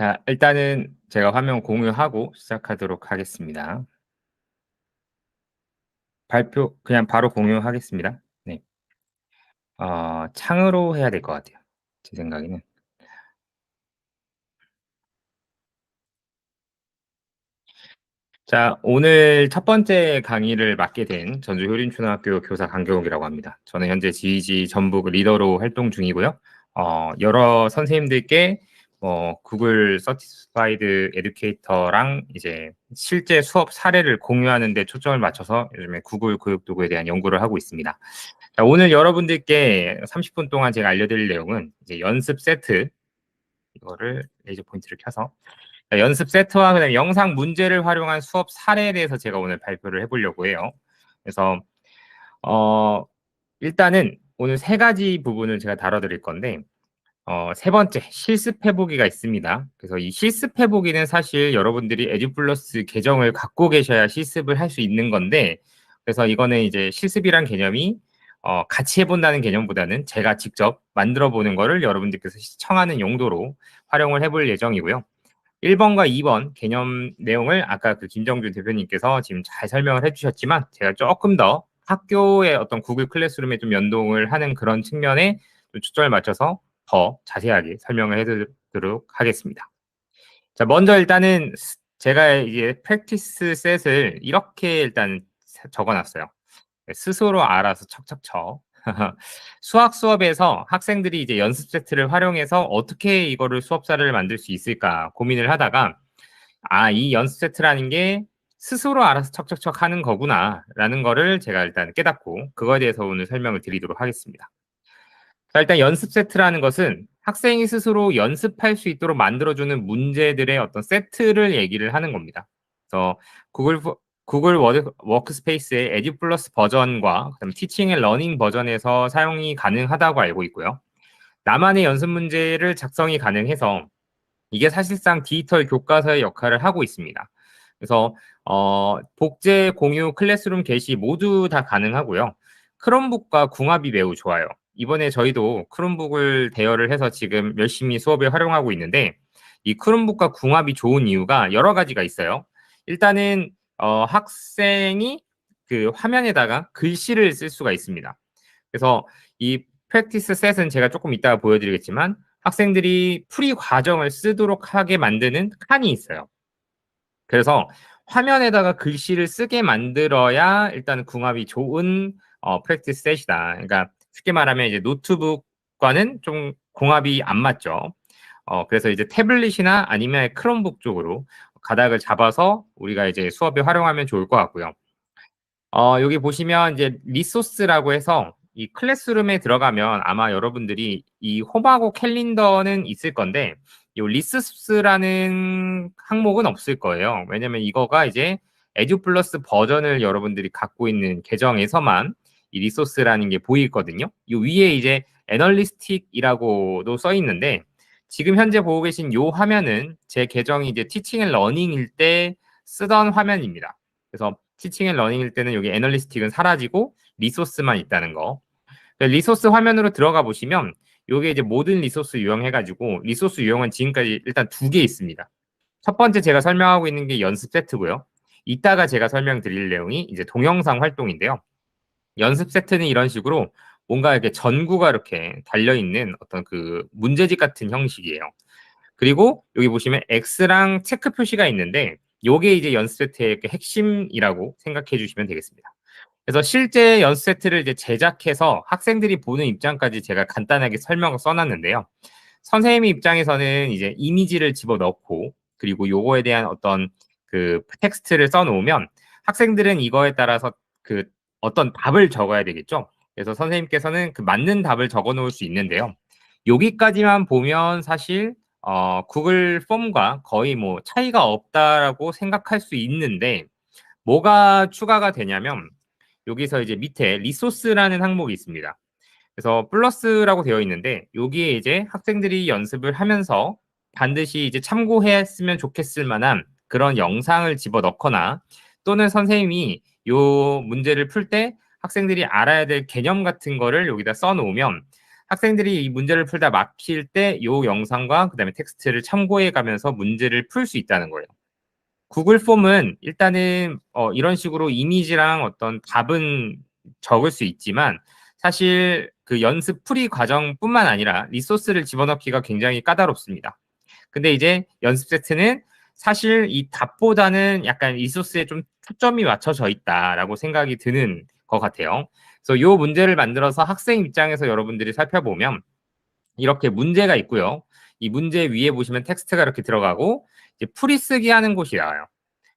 자, 일단은 제가 화면 공유하고 시작하도록 하겠습니다. 발표 그냥 바로 공유하겠습니다. 네. 어, 창으로 해야 될 것 같아요. 제 생각에는. 자, 오늘 첫 번째 강의를 맡게 된 전주 효린초등학교 교사 강경욱이라고 합니다. 저는 현재 GEG 전북 리더로 활동 중이고요. 어, 여러 선생님들께 어, 구글 서티스파이드 에듀케이터랑 이제 실제 수업 사례를 공유하는 데 초점을 맞춰서 요즘에 구글 교육 도구에 대한 연구를 하고 있습니다. 자, 오늘 여러분들께 30분 동안 제가 알려드릴 내용은 이제 연습 세트 이거를 레이저 포인트를 켜서 연습 세트와 그다음에 영상 문제를 활용한 수업 사례에 대해서 제가 오늘 발표를 해보려고 해요. 그래서 어, 일단은 오늘 세 가지 부분을 제가 다뤄드릴 건데 어, 세 번째, 실습해보기가 있습니다. 그래서 이 실습해보기는 사실 여러분들이 에듀플러스 계정을 갖고 계셔야 실습을 할 수 있는 건데, 그래서 이거는 이제 실습이란 개념이 어, 같이 해본다는 개념보다는 제가 직접 만들어 보는 거를 여러분들께서 시청하는 용도로 활용을 해볼 예정이고요. 1번과 2번 개념 내용을 아까 그 김정준 대표님께서 지금 잘 설명을 해주셨지만 제가 조금 더 학교의 어떤 구글 클래스룸에 좀 연동을 하는 그런 측면에 좀 초점을 맞춰서 더 자세하게 설명을 해드리도록 하겠습니다. 자, 먼저 일단은 제가 이제 프랙티스 셋을 이렇게 일단 적어놨어요. 네, 스스로 알아서 척척척. 수학 수업에서 학생들이 이제 연습 세트를 활용해서 어떻게 이거를 수업사를 만들 수 있을까 고민을 하다가 아, 이 연습 세트라는 게 스스로 알아서 척척척 하는 거구나 라는 거를 제가 일단 깨닫고 그거에 대해서 오늘 설명을 드리도록 하겠습니다. 자, 일단 연습 세트라는 것은 학생이 스스로 연습할 수 있도록 만들어주는 문제들의 어떤 세트를 얘기를 하는 겁니다. 그래서 구글 구글 워드, 워크스페이스의 에듀 플러스 버전과 그다음 티칭 앤 러닝 버전에서 사용이 가능하다고 알고 있고요. 나만의 연습 문제를 작성이 가능해서 이게 사실상 디지털 교과서의 역할을 하고 있습니다. 그래서 어, 복제, 공유, 클래스룸 게시 모두 다 가능하고요. 크롬북과 궁합이 매우 좋아요. 이번에 저희도 크롬북을 대여를 해서 지금 열심히 수업에 활용하고 있는데 이 크롬북과 궁합이 좋은 이유가 여러 가지가 있어요. 일단은 어, 학생이 그 화면에다가 글씨를 쓸 수가 있습니다. 그래서 이 프랙티스 셋은 제가 조금 이따가 보여드리겠지만 학생들이 풀이 과정을 쓰도록 하게 만드는 칸이 있어요. 그래서 화면에다가 글씨를 쓰게 만들어야 일단 궁합이 좋은 어, 프랙티스 셋이다. 그러니까 쉽게 말하면 이제 노트북과는 좀 공합이 안 맞죠. 어, 그래서 이제 태블릿이나 아니면 크롬북 쪽으로 가닥을 잡아서 우리가 이제 수업에 활용하면 좋을 것 같고요. 어, 여기 보시면 이제 리소스라고 해서 이 클래스룸에 들어가면 아마 여러분들이 이 홈하고 캘린더는 있을 건데 이 리소스라는 항목은 없을 거예요. 왜냐면 이거가 이제 에듀 플러스 버전을 여러분들이 갖고 있는 계정에서만 이 리소스라는 게 보이거든요. 이 위에 이제 애널리스틱이라고도 써 있는데 지금 현재 보고 계신 이 화면은 제 계정이 이제 티칭 앤 러닝일 때 쓰던 화면입니다. 그래서 티칭 앤 러닝일 때는 여기 애널리스틱은 사라지고 리소스만 있다는 거. 리소스 화면으로 들어가 보시면 이게 이제 모든 리소스 유형 해가지고 리소스 유형은 지금까지 일단 두 개 있습니다. 첫 번째 제가 설명하고 있는 게 연습 세트고요. 이따가 제가 설명드릴 내용이 이제 동영상 활동인데요. 연습 세트는 이런 식으로 뭔가 이렇게 전구가 이렇게 달려 있는 어떤 그 문제집 같은 형식이에요. 그리고 여기 보시면 X랑 체크 표시가 있는데 요게 이제 연습 세트의 핵심이라고 생각해 주시면 되겠습니다. 그래서 실제 연습 세트를 이제 제작해서 학생들이 보는 입장까지 제가 간단하게 설명을 써놨는데요. 선생님 입장에서는 이제 이미지를 집어넣고 그리고 요거에 대한 어떤 그 텍스트를 써놓으면 학생들은 이거에 따라서 그 어떤 답을 적어야 되겠죠. 그래서 선생님께서는 그 맞는 답을 적어 놓을 수 있는데요. 여기까지만 보면 사실 어, 구글 폼과 거의 뭐 차이가 없다라고 생각할 수 있는데 뭐가 추가가 되냐면 여기서 이제 밑에 리소스라는 항목이 있습니다. 그래서 플러스라고 되어 있는데 여기에 이제 학생들이 연습을 하면서 반드시 이제 참고했으면 좋겠을 만한 그런 영상을 집어 넣거나 또는 선생님이 요 문제를 풀 때 학생들이 알아야 될 개념 같은 거를 여기다 써 놓으면 학생들이 이 문제를 풀다 막힐 때이 영상과 그다음에 텍스트를 참고해 가면서 문제를 풀 수 있다는 거예요. 구글 폼은 일단은 어, 이런 식으로 이미지랑 어떤 답은 적을 수 있지만 사실 그 연습 풀이 과정뿐만 아니라 리소스를 집어넣기가 굉장히 까다롭습니다. 근데 이제 연습 세트는 사실 이 답보다는 약간 리소스에 좀 초점이 맞춰져 있다라고 생각이 드는 것 같아요. 그래서 이 문제를 만들어서 학생 입장에서 여러분들이 살펴보면 이렇게 문제가 있고요. 이 문제 위에 보시면 텍스트가 이렇게 들어가고 이제 풀이 쓰기 하는 곳이 나와요.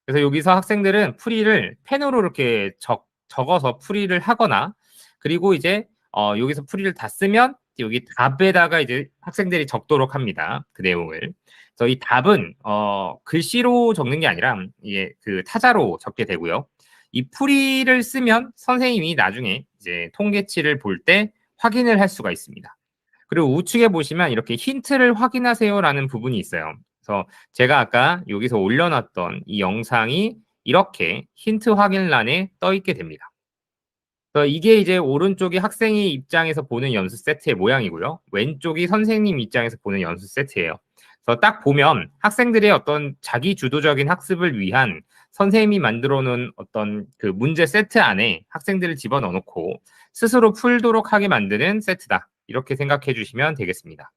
그래서 여기서 학생들은 풀이를 펜으로 이렇게 적, 적어서 풀이를 하거나 그리고 이제 어, 여기서 풀이를 다 쓰면 여기 답에다가 이제 학생들이 적도록 합니다. 그 내용을. 그래서 이 답은 어, 글씨로 적는 게 아니라 이게 그 타자로 적게 되고요. 이 풀이를 쓰면 선생님이 나중에 이제 통계치를 볼 때 확인을 할 수가 있습니다. 그리고 우측에 보시면 이렇게 힌트를 확인하세요라는 부분이 있어요. 그래서 제가 아까 여기서 올려놨던 이 영상이 이렇게 힌트 확인란에 떠 있게 됩니다. 이게 이제 오른쪽이 학생이 입장에서 보는 연습 세트의 모양이고요. 왼쪽이 선생님 입장에서 보는 연습 세트예요. 그래서 딱 보면 학생들의 어떤 자기 주도적인 학습을 위한 선생님이 만들어 놓은 어떤 그 문제 세트 안에 학생들을 집어넣어 놓고 스스로 풀도록 하게 만드는 세트다. 이렇게 생각해 주시면 되겠습니다.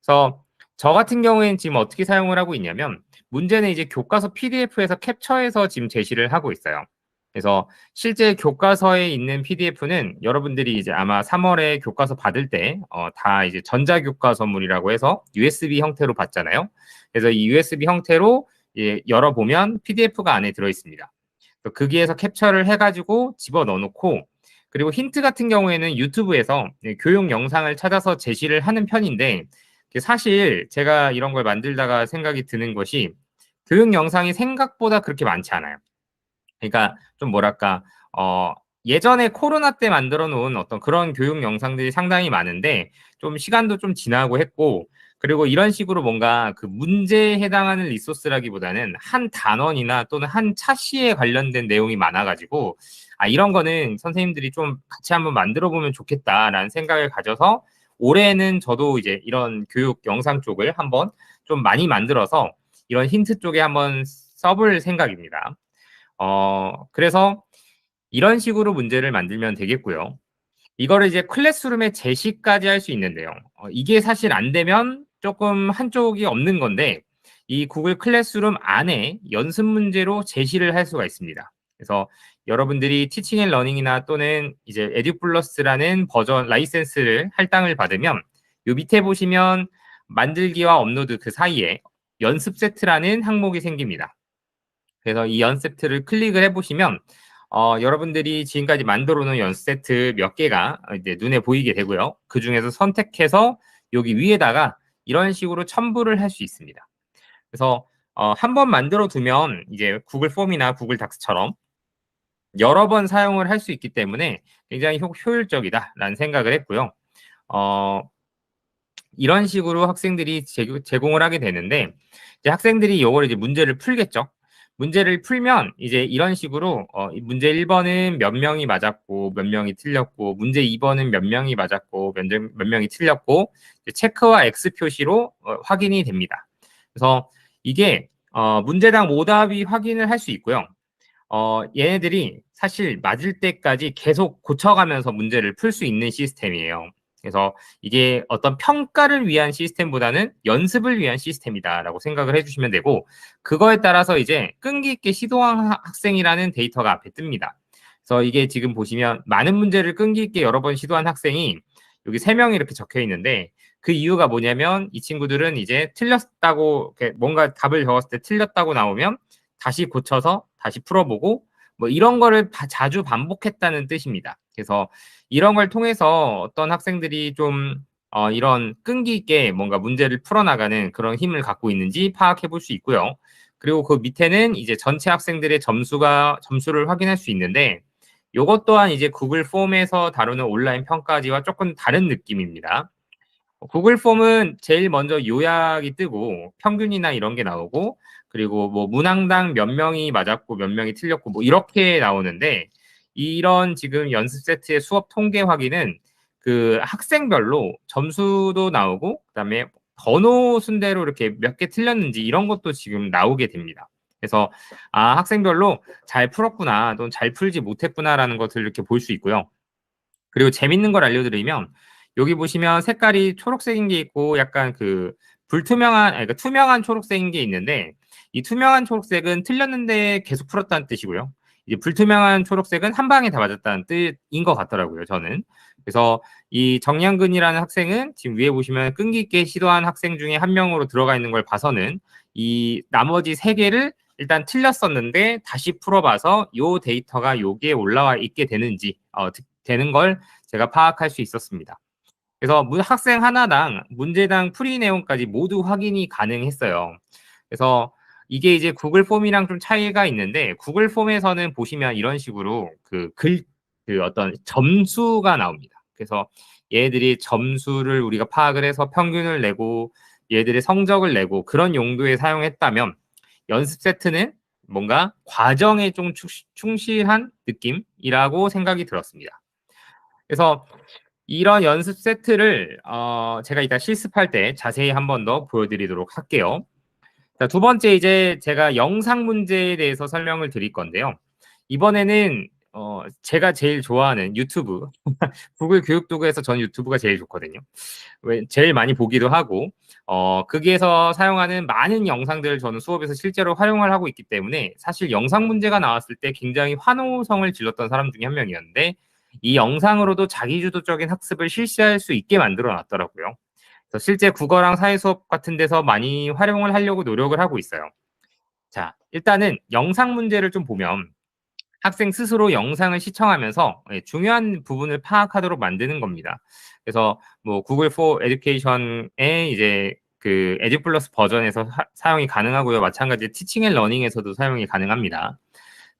그래서 저 같은 경우에는 지금 어떻게 사용을 하고 있냐면 문제는 이제 교과서 PDF에서 캡처해서 지금 제시를 하고 있어요. 그래서 실제 교과서에 있는 PDF는 여러분들이 이제 아마 3월에 교과서 받을 때, 어, 다 이제 전자교과서물이라고 해서 USB 형태로 받잖아요. 그래서 이 USB 형태로 예, 열어보면 PDF가 안에 들어있습니다. 거기에서 캡처를 해가지고 집어 넣어놓고, 그리고 힌트 같은 경우에는 유튜브에서 예, 교육 영상을 찾아서 제시를 하는 편인데, 사실 제가 이런 걸 만들다가 생각이 드는 것이 교육 영상이 생각보다 그렇게 많지 않아요. 그러니까 좀 뭐랄까 어 예전에 코로나 때 만들어 놓은 어떤 그런 교육 영상들이 상당히 많은데 좀 시간도 좀 지나고 했고 그리고 이런 식으로 뭔가 그 문제에 해당하는 리소스라기보다는 한 단원이나 또는 한 차시에 관련된 내용이 많아가지고 아 이런 거는 선생님들이 좀 같이 한번 만들어 보면 좋겠다라는 생각을 가져서 올해는 저도 이제 이런 교육 영상 쪽을 한번 좀 많이 만들어서 이런 힌트 쪽에 한번 써볼 생각입니다. 어, 그래서 이런 식으로 문제를 만들면 되겠고요. 이거를 이제 클래스룸에 제시까지 할 수 있는데요. 어, 이게 사실 안 되면 조금 한쪽이 없는 건데 이 구글 클래스룸 안에 연습 문제로 제시를 할 수가 있습니다. 그래서 여러분들이 티칭 앤 러닝이나 또는 이제 에듀플러스라는 버전 라이센스를 할당을 받으면 요 밑에 보시면 만들기와 업로드 그 사이에 연습 세트라는 항목이 생깁니다. 그래서 이 연세트를 클릭을 해보시면 어, 여러분들이 지금까지 만들어 놓은 연습 세트 몇 개가 이제 눈에 보이게 되고요. 그 중에서 선택해서 여기 위에다가 이런 식으로 첨부를 할 수 있습니다. 그래서 어, 한 번 만들어 두면 이제 구글 폼이나 구글 닥스처럼 여러 번 사용을 할 수 있기 때문에 굉장히 효, 효율적이다라는 생각을 했고요. 어, 이런 식으로 학생들이 제공을 하게 되는데 이제 학생들이 이걸 이제 문제를 풀겠죠. 문제를 풀면 이제 이런 식으로 어, 문제 1번은 몇 명이 맞았고 몇 명이 틀렸고 문제 2번은 몇 명이 맞았고 몇, 몇 명이 틀렸고 체크와 X 표시로 어, 확인이 됩니다. 그래서 이게 어, 문제당 오답이 확인을 할 수 있고요. 어, 얘네들이 사실 맞을 때까지 계속 고쳐가면서 문제를 풀 수 있는 시스템이에요. 그래서 이게 어떤 평가를 위한 시스템보다는 연습을 위한 시스템이다라고 생각을 해주시면 되고 그거에 따라서 이제 끈기 있게 시도한 학생이라는 데이터가 앞에 뜹니다. 그래서 이게 지금 보시면 많은 문제를 끈기 있게 여러 번 시도한 학생이 여기 세 명이 이렇게 적혀 있는데 그 이유가 뭐냐면 이 친구들은 이제 틀렸다고 뭔가 답을 적었을 때 틀렸다고 나오면 다시 고쳐서 다시 풀어보고 뭐 이런 거를 자주 반복했다는 뜻입니다. 그래서 이런 걸 통해서 어떤 학생들이 좀 어, 이런 끈기 있게 뭔가 문제를 풀어나가는 그런 힘을 갖고 있는지 파악해 볼 수 있고요. 그리고 그 밑에는 이제 전체 학생들의 점수가 점수를 확인할 수 있는데 이것 또한 이제 구글 폼에서 다루는 온라인 평가지와 조금 다른 느낌입니다. 구글 폼은 제일 먼저 요약이 뜨고 평균이나 이런 게 나오고 그리고 뭐 문항당 몇 명이 맞았고 몇 명이 틀렸고 뭐 이렇게 나오는데 이런 지금 연습 세트의 수업 통계 확인은 그 학생별로 점수도 나오고 그다음에 번호 순대로 이렇게 몇 개 틀렸는지 이런 것도 지금 나오게 됩니다. 그래서 아 학생별로 잘 풀었구나 또는 잘 풀지 못했구나라는 것을 이렇게 볼 수 있고요. 그리고 재밌는 걸 알려드리면 여기 보시면 색깔이 초록색인 게 있고 약간 그 불투명한 아니, 그러니까 투명한 초록색인 게 있는데 이 투명한 초록색은 틀렸는데 계속 풀었다는 뜻이고요. 이제 불투명한 초록색은 한 방에 다 맞았다는 뜻인 것 같더라고요. 저는 그래서 이 정량근이라는 학생은 지금 위에 보시면 끈기 있게 시도한 학생 중에 한 명으로 들어가 있는 걸 봐서는 이 나머지 세 개를 일단 틀렸었는데 다시 풀어봐서 요 데이터가 여기에 올라와 있게 되는지 어, 되는 걸 제가 파악할 수 있었습니다. 그래서 학생 하나당 문제당 풀이 내용까지 모두 확인이 가능했어요. 그래서 이게 이제 구글 폼이랑 좀 차이가 있는데 구글 폼에서는 보시면 이런 식으로 그 글, 그 어떤 점수가 나옵니다. 그래서 얘들이 점수를 우리가 파악을 해서 평균을 내고 얘들의 성적을 내고 그런 용도에 사용했다면 연습 세트는 뭔가 과정에 좀 충실한 느낌이라고 생각이 들었습니다. 그래서 이런 연습 세트를 어 제가 이따 실습할 때 자세히 한 번 더 보여드리도록 할게요. 자, 두 번째 이제 제가 영상 문제에 대해서 설명을 드릴 건데요. 이번에는 어 제가 제일 좋아하는 유튜브 구글 교육 도구에서 전 유튜브가 제일 좋거든요. 왜 제일 많이 보기도 하고 어 거기에서 사용하는 많은 영상들을 저는 수업에서 실제로 활용을 하고 있기 때문에 사실 영상 문제가 나왔을 때 굉장히 환호성을 질렀던 사람 중에 한 명이었는데 이 영상으로도 자기주도적인 학습을 실시할 수 있게 만들어 놨더라고요. 그래서 실제 국어랑 사회 수업 같은 데서 많이 활용을 하려고 노력을 하고 있어요. 자, 일단은 영상 문제를 좀 보면 학생 스스로 영상을 시청하면서 예, 중요한 부분을 파악하도록 만드는 겁니다. 그래서 뭐 구글 포 에듀케이션의 이제 그 에듀 플러스 버전에서 사, 용이 가능하고요. 마찬가지 티칭 앤 러닝에서도 사용이 가능합니다.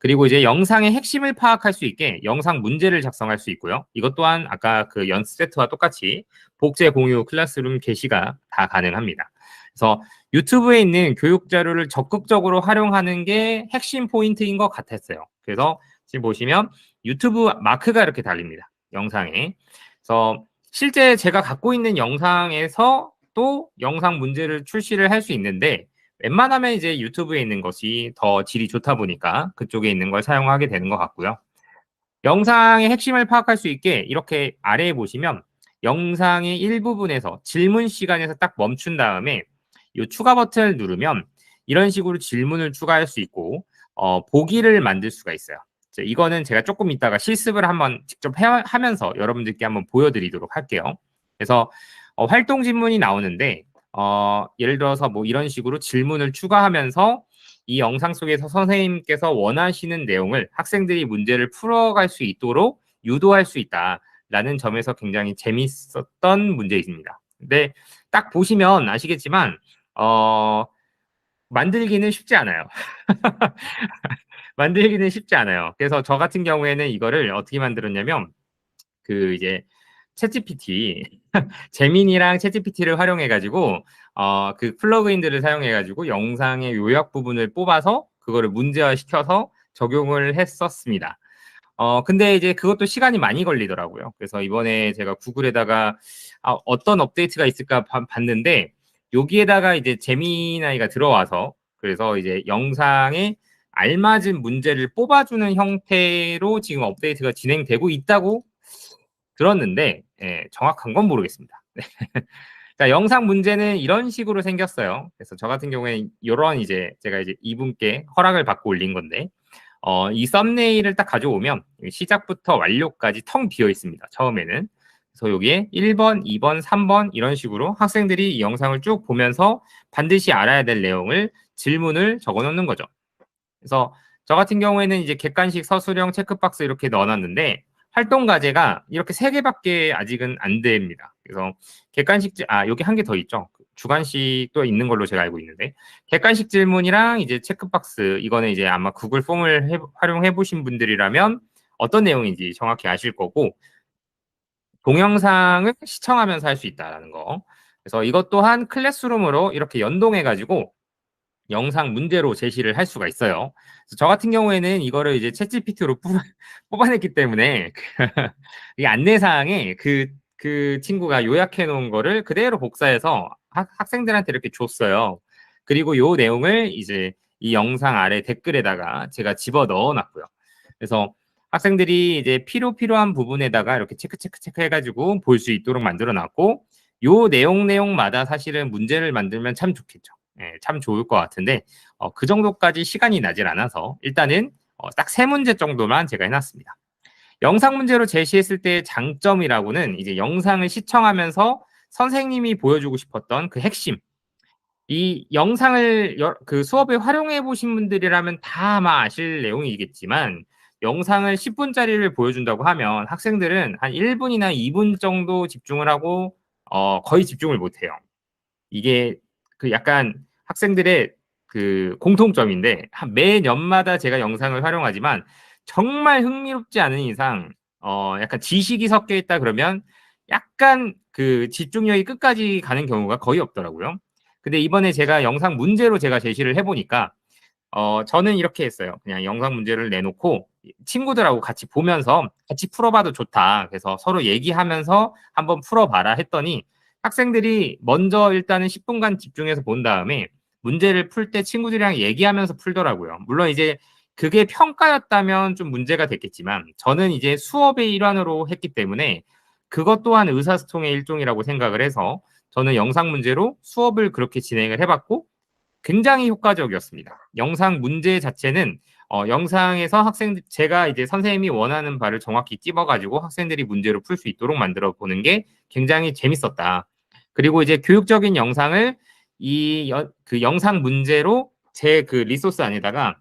그리고 이제 영상의 핵심을 파악할 수 있게 영상 문제를 작성할 수 있고요. 이것 또한 아까 그 연습 세트와 똑같이 복제 공유 클래스룸 게시가 다 가능합니다. 그래서 유튜브에 있는 교육 자료를 적극적으로 활용하는 게 핵심 포인트인 것 같았어요. 그래서 지금 보시면 유튜브 마크가 이렇게 달립니다. 영상에. 그래서 실제 제가 갖고 있는 영상에서 또 영상 문제를 출시를 할 수 있는데 웬만하면 이제 유튜브에 있는 것이 더 질이 좋다 보니까 그쪽에 있는 걸 사용하게 되는 것 같고요. 영상의 핵심을 파악할 수 있게 이렇게 아래에 보시면 영상의 일부분에서 질문 시간에서 딱 멈춘 다음에 이 추가 버튼을 누르면 이런 식으로 질문을 추가할 수 있고 어, 보기를 만들 수가 있어요. 이거는 제가 조금 이따가 실습을 한번 직접 해, 하면서 여러분들께 한번 보여드리도록 할게요. 그래서 어, 활동 질문이 나오는데 어, 예를 들어서 뭐 이런 식으로 질문을 추가하면서 이 영상 속에서 선생님께서 원하시는 내용을 학생들이 문제를 풀어갈 수 있도록 유도할 수 있다라는 점에서 굉장히 재밌었던 문제입니다. 근데 딱 보시면 아시겠지만 어, 만들기는 쉽지 않아요. 만들기는 쉽지 않아요. 그래서 저 같은 경우에는 이거를 어떻게 만들었냐면 그 이제 챗GPT 재민이랑 챗GPT를 활용해 가지고 어 그 플러그인들을 사용해 가지고 영상의 요약 부분을 뽑아서 그거를 문제화 시켜서 적용을 했었습니다. 어 근데 이제 그것도 시간이 많이 걸리더라고요. 그래서 이번에 제가 구글에다가 아, 어떤 업데이트가 있을까 바, 봤는데 여기에다가 이제 재미나이가 들어와서 그래서 이제 영상에 알맞은 문제를 뽑아주는 형태로 지금 업데이트가 진행되고 있다고 들었는데 예, 정확한 건 모르겠습니다. 네. 자, 영상 문제는 이런 식으로 생겼어요. 그래서 저 같은 경우에 이런 이제 제가 이제 이분께 허락을 받고 올린 건데 어, 이 썸네일을 딱 가져오면 시작부터 완료까지 텅 비어 있습니다. 처음에는. 그래서 여기에 1번, 2번, 3번 이런 식으로 학생들이 이 영상을 쭉 보면서 반드시 알아야 될 내용을 질문을 적어 놓는 거죠. 그래서 저 같은 경우에는 이제 객관식 서술형 체크박스 이렇게 넣어놨는데 활동 과제가 이렇게 세 개밖에 아직은 안 됩니다. 그래서 객관식 아 여기 한 개 더 있죠. 주관식도 있는 걸로 제가 알고 있는데 객관식 질문이랑 이제 체크박스 이거는 이제 아마 구글 폼을 해, 활용해 보신 분들이라면 어떤 내용인지 정확히 아실 거고 동영상을 시청하면서 할 수 있다라는 거. 그래서 이것 또한 클래스룸으로 이렇게 연동해 가지고 영상 문제로 제시를 할 수가 있어요. 저 같은 경우에는 이거를 이제 챗GPT로 뽑아, 냈기 때문에 이 안내사항에 그, 그그 친구가 요약해 놓은 거를 그대로 복사해서 학, 학생들한테 이렇게 줬어요. 그리고 요 내용을 이제 이 영상 아래 댓글에다가 제가 집어 넣어 놨고요. 그래서 학생들이 이제 필요 필요한 부분에다가 이렇게 체크 체크 체크 해가지고 볼 수 있도록 만들어 놨고 요 내용 내용마다 사실은 문제를 만들면 참 좋겠죠. 예, 참 좋을 것 같은데 어, 그 정도까지 시간이 나질 않아서 일단은 어, 딱세 문제 정도만 제가 해놨습니다. 영상 문제로 제시했을 때 장점이라고는 이제 영상을 시청하면서 선생님이 보여주고 싶었던 그 핵심. 이 영상을 여, 그 수업에 활용해 보신 분들이라면 다 아마 아실 내용이겠지만 영상을 10분짜리를 보여준다고 하면 학생들은 한 1분이나 2분 정도 집중을 하고 어, 거의 집중을 못 해요. 이게 그 약간 학생들의 그 공통점인데 한 매년마다 제가 영상을 활용하지만 정말 흥미롭지 않은 이상 어 약간 지식이 섞여 있다 그러면 약간 그 집중력이 끝까지 가는 경우가 거의 없더라고요. 근데 이번에 제가 영상 문제로 제가 제시를 해보니까 어 저는 이렇게 했어요. 그냥 영상 문제를 내놓고 친구들하고 같이 보면서 같이 풀어봐도 좋다. 그래서 서로 얘기하면서 한번 풀어봐라 했더니 학생들이 먼저 일단은 10분간 집중해서 본 다음에 문제를 풀 때 친구들이랑 얘기하면서 풀더라고요. 물론 이제 그게 평가였다면 좀 문제가 됐겠지만 저는 이제 수업의 일환으로 했기 때문에 그것 또한 의사소통의 일종이라고 생각을 해서 저는 영상 문제로 수업을 그렇게 진행을 해봤고 굉장히 효과적이었습니다. 영상 문제 자체는 어, 영상에서 학생 제가 이제 선생님이 원하는 바를 정확히 찝어가지고 학생들이 문제로 풀 수 있도록 만들어 보는 게 굉장히 재밌었다. 그리고 이제 교육적인 영상을 이 그 영상 문제로 제 그 리소스 안에다가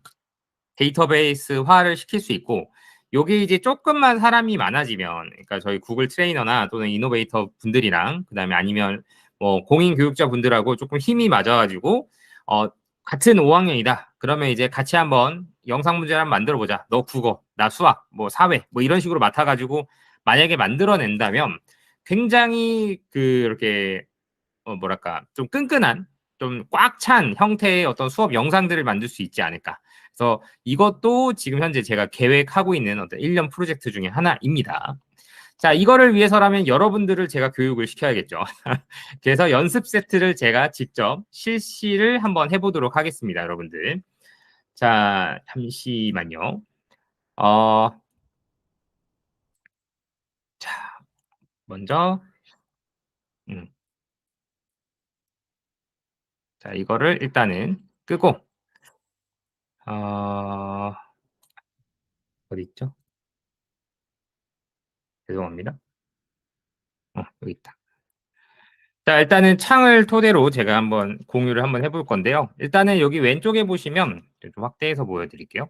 데이터베이스화를 시킬 수 있고 요게 이제 조금만 사람이 많아지면 그러니까 저희 구글 트레이너나 또는 이노베이터 분들이랑 그다음에 아니면 뭐 공인 교육자 분들하고 조금 힘이 맞아가지고 어 같은 5학년이다. 그러면 이제 같이 한번 영상 문제를 한번 만들어 보자. 너 국어, 나 수학, 뭐 사회, 뭐 이런 식으로 맡아가지고 만약에 만들어낸다면 굉장히 그 이렇게 어 뭐랄까 좀 끈끈한 좀 꽉 찬 형태의 어떤 수업 영상들을 만들 수 있지 않을까. 그래서 이것도 지금 현재 제가 계획하고 있는 어떤 1년 프로젝트 중에 하나입니다. 자, 이거를 위해서라면 여러분들을 제가 교육을 시켜야겠죠. 그래서 연습 세트를 제가 직접 실시를 한번 해보도록 하겠습니다, 여러분들. 자, 잠시만요. 어, 자, 먼저, 음. 자, 이거를 일단은 끄고, 어, 어디 있죠? 죄송합니다. 어, 여기 있다. 자, 일단은 창을 토대로 제가 한번 공유를 한번 해볼 건데요. 일단은 여기 왼쪽에 보시면 좀 확대해서 보여드릴게요.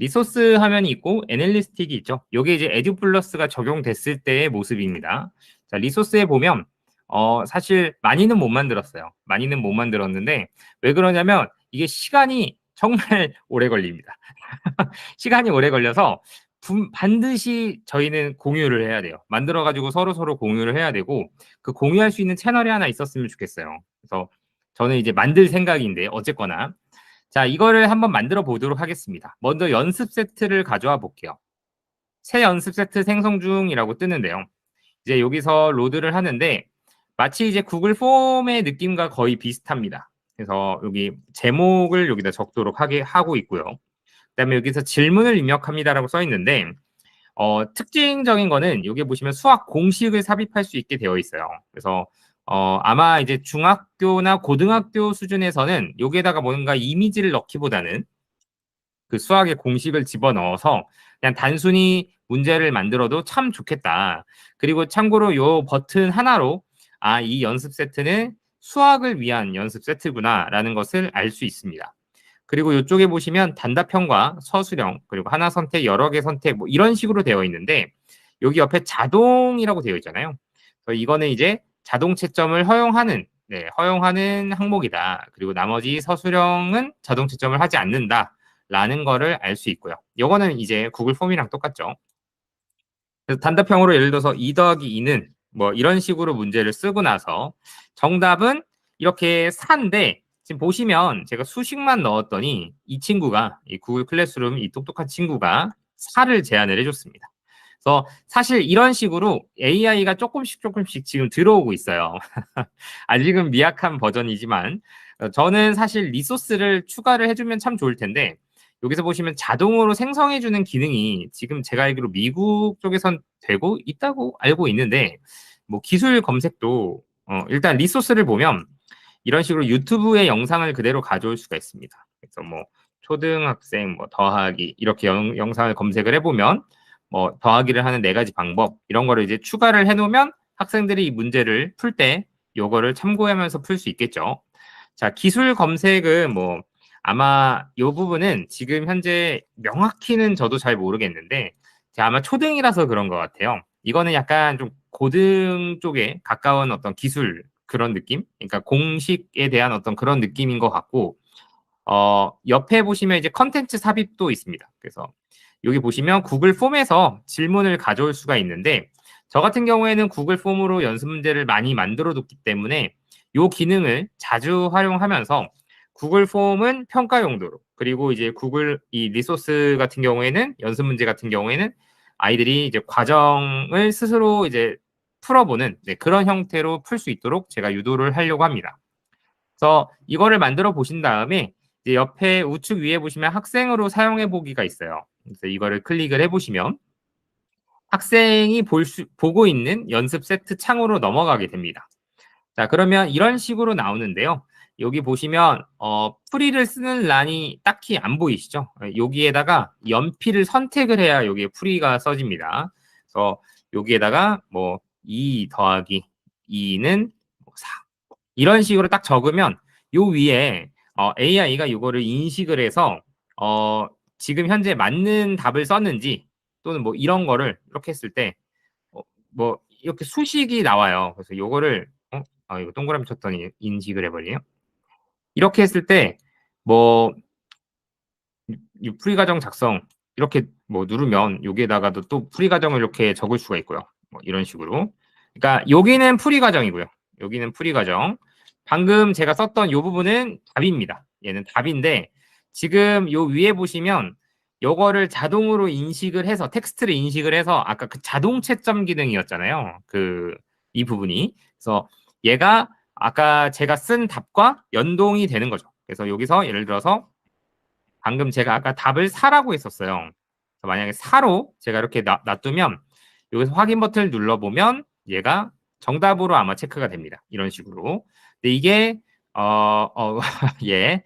리소스 화면이 있고 애널리스틱이 있죠. 이게 이제 에듀플러스가 적용됐을 때의 모습입니다. 자, 리소스에 보면 어, 사실 많이는 못 만들었어요. 많이는 못 만들었는데 왜 그러냐면 이게 시간이 정말 오래 걸립니다. 시간이 오래 걸려서 반드시 저희는 공유를 해야 돼요. 만들어가지고 서로 서로 공유를 해야 되고 그 공유할 수 있는 채널이 하나 있었으면 좋겠어요. 그래서 저는 이제 만들 생각인데 어쨌거나 자 이거를 한번 만들어 보도록 하겠습니다. 먼저 연습 세트를 가져와 볼게요. 새 연습 세트 생성 중이라고 뜨는데요. 이제 여기서 로드를 하는데 마치 이제 구글 폼의 느낌과 거의 비슷합니다. 그래서 여기 제목을 여기다 적도록 하게 하고 있고요. 그다음에 여기서 질문을 입력합니다라고 써 있는데 어, 특징적인 거는 여기 보시면 수학 공식을 삽입할 수 있게 되어 있어요. 그래서 어, 아마 이제 중학교나 고등학교 수준에서는 여기에다가 뭔가 이미지를 넣기보다는 그 수학의 공식을 집어넣어서 그냥 단순히 문제를 만들어도 참 좋겠다. 그리고 참고로 요 버튼 하나로 아, 이 연습 세트는 수학을 위한 연습 세트구나라는 것을 알 수 있습니다. 그리고 이쪽에 보시면 단답형과 서술형 그리고 하나 선택 여러 개 선택 뭐 이런 식으로 되어 있는데 여기 옆에 자동이라고 되어 있잖아요. 이거는 이제 자동 채점을 허용하는 네, 허용하는 항목이다. 그리고 나머지 서술형은 자동 채점을 하지 않는다 라는 거를 알 수 있고요. 이거는 이제 구글 폼이랑 똑같죠. 그래서 단답형으로 예를 들어서 2 더하기 2는 뭐 이런 식으로 문제를 쓰고 나서 정답은 이렇게 4인데 지금 보시면 제가 수식만 넣었더니 이 친구가 이 구글 클래스룸 이 똑똑한 친구가 4를 제안을 해줬습니다. 그래서 사실 이런 식으로 AI가 조금씩 조금씩 지금 들어오고 있어요. 아직은 미약한 버전이지만 어, 저는 사실 리소스를 추가를 해주면 참 좋을 텐데 여기서 보시면 자동으로 생성해주는 기능이 지금 제가 알기로 미국 쪽에선 되고 있다고 알고 있는데 뭐 기술 검색도 어, 일단 리소스를 보면 이런 식으로 유튜브의 영상을 그대로 가져올 수가 있습니다. 그래서 뭐 초등학생 뭐 더하기 이렇게 영, 영상을 검색을 해보면 뭐 더하기를 하는 네 가지 방법 이런 거를 이제 추가를 해놓으면 학생들이 이 문제를 풀 때 요거를 참고하면서 풀 수 있겠죠. 자 기술 검색은 뭐 아마 이 부분은 지금 현재 명확히는 저도 잘 모르겠는데 아마 초등이라서 그런 것 같아요. 이거는 약간 좀 고등 쪽에 가까운 어떤 기술 그런 느낌? 그러니까 공식에 대한 어떤 그런 느낌인 것 같고 어, 옆에 보시면 이제 컨텐츠 삽입도 있습니다. 그래서 여기 보시면 구글 폼에서 질문을 가져올 수가 있는데 저 같은 경우에는 구글 폼으로 연습 문제를 많이 만들어 뒀기 때문에 이 기능을 자주 활용하면서 구글 폼은 평가 용도로 그리고 이제 구글 이 리소스 같은 경우에는 연습 문제 같은 경우에는 아이들이 이제 과정을 스스로 이제 풀어보는 네, 그런 형태로 풀 수 있도록 제가 유도를 하려고 합니다. 그래서 이거를 만들어 보신 다음에 이제 옆에 우측 위에 보시면 학생으로 사용해 보기가 있어요. 그래서 이거를 클릭을 해보시면 학생이 볼 수, 보고 있는 연습 세트 창으로 넘어가게 됩니다. 자, 그러면 이런 식으로 나오는데요. 여기 보시면 어, 풀이를 쓰는 란이 딱히 안 보이시죠? 여기에다가 연필을 선택을 해야 여기에 풀이가 써집니다. 그래서 여기에다가 뭐 2 더하기 2는 4뭐 이런 식으로 딱 적으면 요 위에 어, AI가 이거를 인식을 해서 어, 지금 현재 맞는 답을 썼는지 또는 뭐 이런 거를 이렇게 했을 때뭐 어, 이렇게 수식이 나와요. 그래서 요거를 어? 아 이거 동그라미 쳤더니 인식을 해버리네요. 이렇게 했을 때뭐 풀이 과정 작성 이렇게 뭐 누르면 여기에다가도 또 풀이 과정을 이렇게 적을 수가 있고요. 뭐 이런 식으로. 그러니까 여기는 풀이 과정이고요. 여기는 풀이 과정. 방금 제가 썼던 이 부분은 답입니다. 얘는 답인데 지금 요 위에 보시면 요거를 자동으로 인식을 해서 텍스트를 인식을 해서 아까 그 자동 채점 기능이었잖아요. 그 이 부분이. 그래서 얘가 아까 제가 쓴 답과 연동이 되는 거죠. 그래서 여기서 예를 들어서 방금 제가 아까 답을 4라고 했었어요. 만약에 4로 제가 이렇게 놔, 놔두면 여기서 확인 버튼을 눌러보면 얘가 정답으로 아마 체크가 됩니다. 이런 식으로. 근데 이게 어, 어, 예,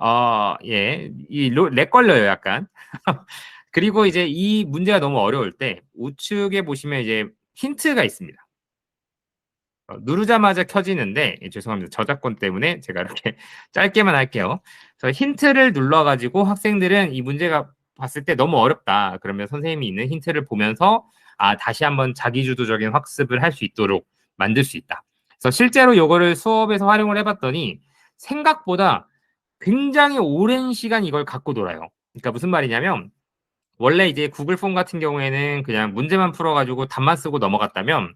어, 예, 이렉 걸려요, 약간. 그리고 이제 이 문제가 너무 어려울 때 우측에 보시면 이제 힌트가 있습니다. 어, 누르자마자 켜지는데 예, 죄송합니다. 저작권 때문에 제가 이렇게 짧게만 할게요. 그래서 힌트를 눌러가지고 학생들은 이 문제가 봤을 때 너무 어렵다. 그러면 선생님이 있는 힌트를 보면서 아 다시 한번 자기주도적인 학습을 할 수 있도록 만들 수 있다. 그래서 실제로 이거를 수업에서 활용을 해봤더니 생각보다 굉장히 오랜 시간 이걸 갖고 놀아요. 그러니까 무슨 말이냐면 원래 이제 구글 폼 같은 경우에는 그냥 문제만 풀어가지고 답만 쓰고 넘어갔다면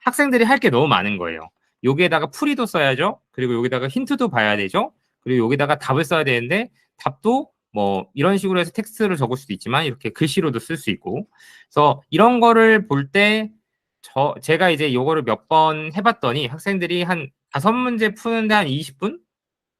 학생들이 할 게 너무 많은 거예요. 여기에다가 풀이도 써야죠. 그리고 여기다가 힌트도 봐야 되죠. 그리고 여기다가 답을 써야 되는데 답도 뭐 이런 식으로 해서 텍스트를 적을 수도 있지만 이렇게 글씨로도 쓸 수 있고 그래서 이런 거를 볼 때 저 제가 이제 요거를 몇 번 해봤더니 학생들이 한 다섯 문제 푸는데 한 20분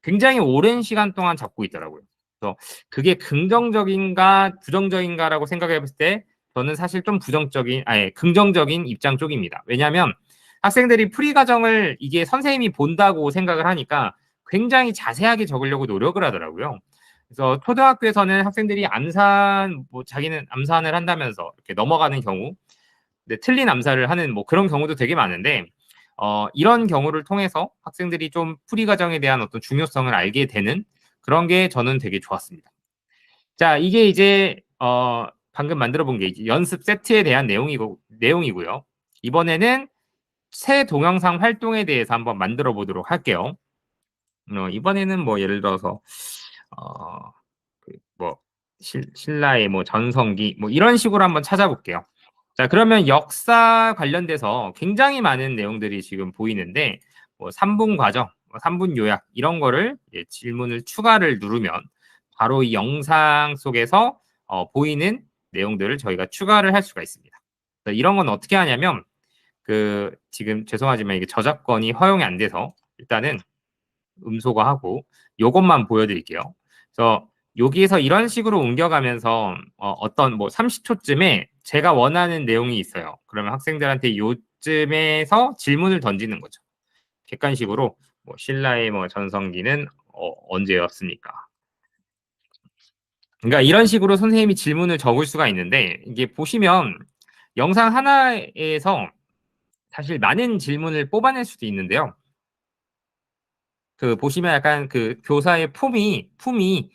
굉장히 오랜 시간 동안 잡고 있더라고요. 그래서 그게 긍정적인가 부정적인가라고 생각해 봤을 때 저는 사실 좀 부정적인 아니 긍정적인 입장 쪽입니다. 왜냐하면 학생들이 풀이 과정을 이게 선생님이 본다고 생각을 하니까 굉장히 자세하게 적으려고 노력을 하더라고요. 그래서 초등학교에서는 학생들이 암산 뭐 자기는 암산을 한다면서 이렇게 넘어가는 경우, 네, 틀린 암산을 하는 뭐 그런 경우도 되게 많은데 어, 이런 경우를 통해서 학생들이 좀 풀이 과정에 대한 어떤 중요성을 알게 되는 그런 게 저는 되게 좋았습니다. 자, 이게 이제 어, 방금 만들어 본 게 연습 세트에 대한 내용이고 내용이고요. 이번에는 새 동영상 활동에 대해서 한번 만들어 보도록 할게요. 어, 이번에는 뭐 예를 들어서 어, 그뭐 신 라의 뭐 전성기 뭐 이런 식으로 한번 찾아볼게요. 자, 그러면 역사 관련돼서 굉장히 많은 내용들이 지금 보이는데 뭐 3분 과정, 뭐 3분 요약 이런 거를 질문을 추가를 누르면 바로 이 영상 속에서 어, 보이는 내용들을 저희가 추가를 할 수가 있습니다. 이런 건 어떻게 하냐면 그 지금 죄송하지만 이게 저작권이 허용이 안 돼서 일단은 음소거 하고 요것만 보여드릴게요. 그래서 여기에서 이런 식으로 옮겨가면서 어, 떤뭐 30초쯤에 제가 원하는 내용이 있어요. 그러면 학생들한테 요쯤에서 질문을 던지는 거죠. 객관식으로 뭐 신라의 뭐 전성기는 어, 언제였습니까? 그러니까 이런 식으로 선생님이 질문을 적을 수가 있는데 이게 보시면 영상 하나에서 사실 많은 질문을 뽑아낼 수도 있는데요. 그 보시면 약간 그 교사의 품이 품이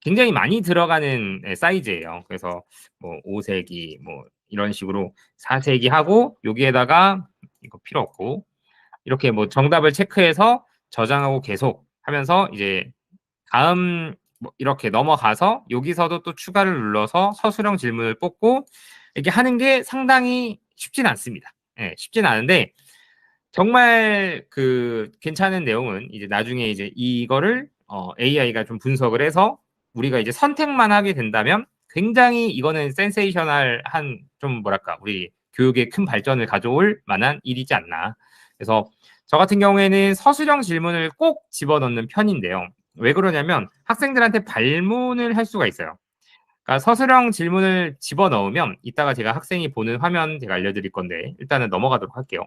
굉장히 많이 들어가는 예, 사이즈예요. 그래서 뭐 5세기 뭐 이런 식으로 4세기 하고 여기에다가 이거 필요 없고 이렇게 뭐 정답을 체크해서 저장하고 계속 하면서 이제 다음 뭐 이렇게 넘어가서 여기서도 또 추가를 눌러서 서술형 질문을 뽑고 이렇게 하는 게 상당히 쉽진 않습니다. 예, 쉽진 않은데 정말 그 괜찮은 내용은 이제 나중에 이제 이거를 어, AI가 좀 분석을 해서 우리가 이제 선택만 하게 된다면 굉장히 이거는 센세이셔널한 좀 뭐랄까 우리 교육의 큰 발전을 가져올 만한 일이지 않나. 그래서 저 같은 경우에는 서술형 질문을 꼭 집어넣는 편인데요. 왜 그러냐면 학생들한테 발문을 할 수가 있어요. 그러니까 서술형 질문을 집어넣으면 이따가 제가 학생이 보는 화면 제가 알려드릴 건데 일단은 넘어가도록 할게요.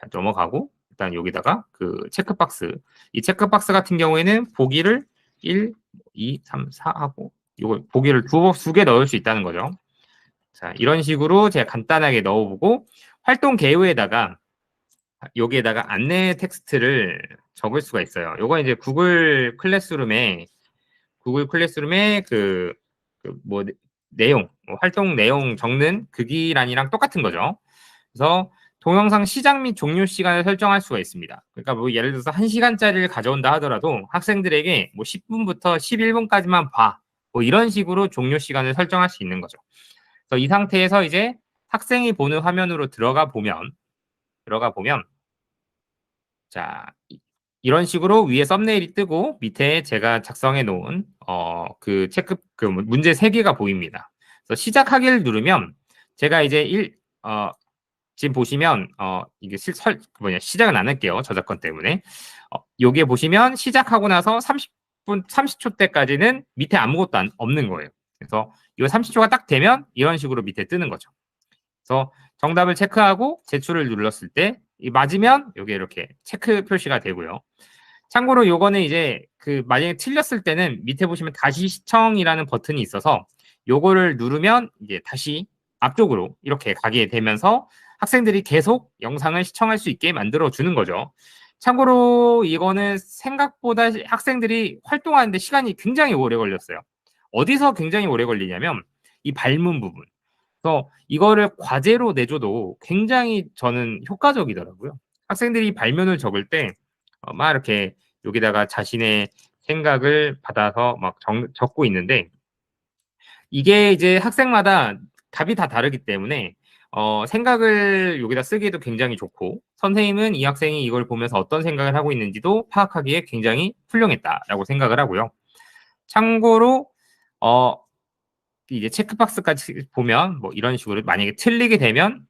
자, 넘어가고 일단 여기다가 그 체크박스 이 체크박스 같은 경우에는 보기를 1, 2, 3, 4 하고 이거 보기를 두, 두개 넣을 수 있다는 거죠. 자, 이런 식으로 제가 간단하게 넣어보고 활동 개요에다가 여기에다가 안내 텍스트를 적을 수가 있어요. 요거 이제 구글 클래스룸에 구글 클래스룸에 그, 그뭐 내용, 뭐 활동 내용 적는 그 기란이랑 똑같은 거죠. 그래서 동영상 시작 및 종료 시간을 설정할 수가 있습니다. 그러니까 뭐 예를 들어서 1시간짜리를 가져온다 하더라도 학생들에게 뭐 10분부터 11분까지만 봐. 뭐 이런 식으로 종료 시간을 설정할 수 있는 거죠. 그래서 이 상태에서 이제 학생이 보는 화면으로 들어가 보면 들어가 보면 자 이런 식으로 위에 썸네일이 뜨고 밑에 제가 작성해 놓은 어 그 체크 그 문제 세 개가 보입니다. 그래서 시작하기를 누르면 제가 이제 1 어, 지금 보시면 어 이게 실, 설, 뭐냐 시작은 안 할게요 저작권 때문에 어, 여기에 보시면 시작하고 나서 30분 30초 때까지는 밑에 아무것도 안, 없는 거예요. 그래서 이 30초가 딱 되면 이런 식으로 밑에 뜨는 거죠. 그래서 정답을 체크하고 제출을 눌렀을 때 맞으면 여기 이렇게 체크 표시가 되고요. 참고로 요거는 이제 그 만약에 틀렸을 때는 밑에 보시면 다시 시청이라는 버튼이 있어서 요거를 누르면 이제 다시 앞쪽으로 이렇게 가게 되면서 학생들이 계속 영상을 시청할 수 있게 만들어 주는 거죠. 참고로 이거는 생각보다 학생들이 활동하는데 시간이 굉장히 오래 걸렸어요. 어디서 굉장히 오래 걸리냐면 이 발문 부분. 그래서 이거를 과제로 내줘도 굉장히 저는 효과적이더라고요. 학생들이 발문을 적을 때막 어, 이렇게 여기다가 자신의 생각을 받아서 막 적, 적고 있는데 이게 이제 학생마다 답이 다 다르기 때문에 어, 생각을 여기다 쓰기에도 굉장히 좋고 선생님은 이 학생이 이걸 보면서 어떤 생각을 하고 있는지도 파악하기에 굉장히 훌륭했다라고 생각을 하고요. 참고로 어, 이제 체크박스까지 보면 뭐 이런 식으로 만약에 틀리게 되면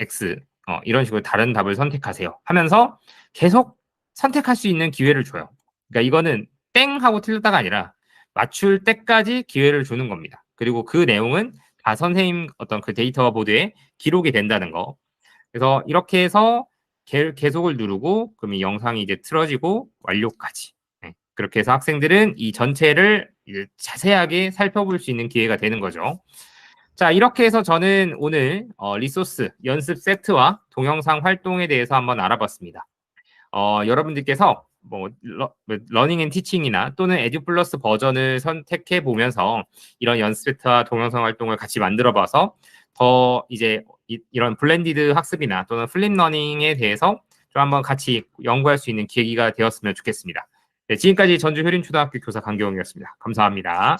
X 어, 이런 식으로 다른 답을 선택하세요 하면서 계속 선택할 수 있는 기회를 줘요. 그러니까 이거는 땡 하고 틀렸다가 아니라 맞출 때까지 기회를 주는 겁니다. 그리고 그 내용은 다 선생님 어떤 그 데이터 보드에 기록이 된다는 거. 그래서 이렇게 해서 계속을 누르고 그럼 이 영상이 이제 틀어지고 완료까지. 네. 그렇게 해서 학생들은 이 전체를 자세하게 살펴볼 수 있는 기회가 되는 거죠. 자, 이렇게 해서 저는 오늘 어, 리소스 연습 세트와 동영상 활동에 대해서 한번 알아봤습니다. 어, 여러분들께서 뭐 러, 닝 앤 티칭이나 또는 에듀플러스 버전을 선택해 보면서 이런 연습세트와 동영상 활동을 같이 만들어 봐서 더 이제 이, 런 블렌디드 학습이나 또는 플립 러닝에 대해서 좀 한번 같이 연구할 수 있는 계기가 되었으면 좋겠습니다. 네, 지금까지 전주 효린초등학교 교사 강경원이었습니다. 감사합니다.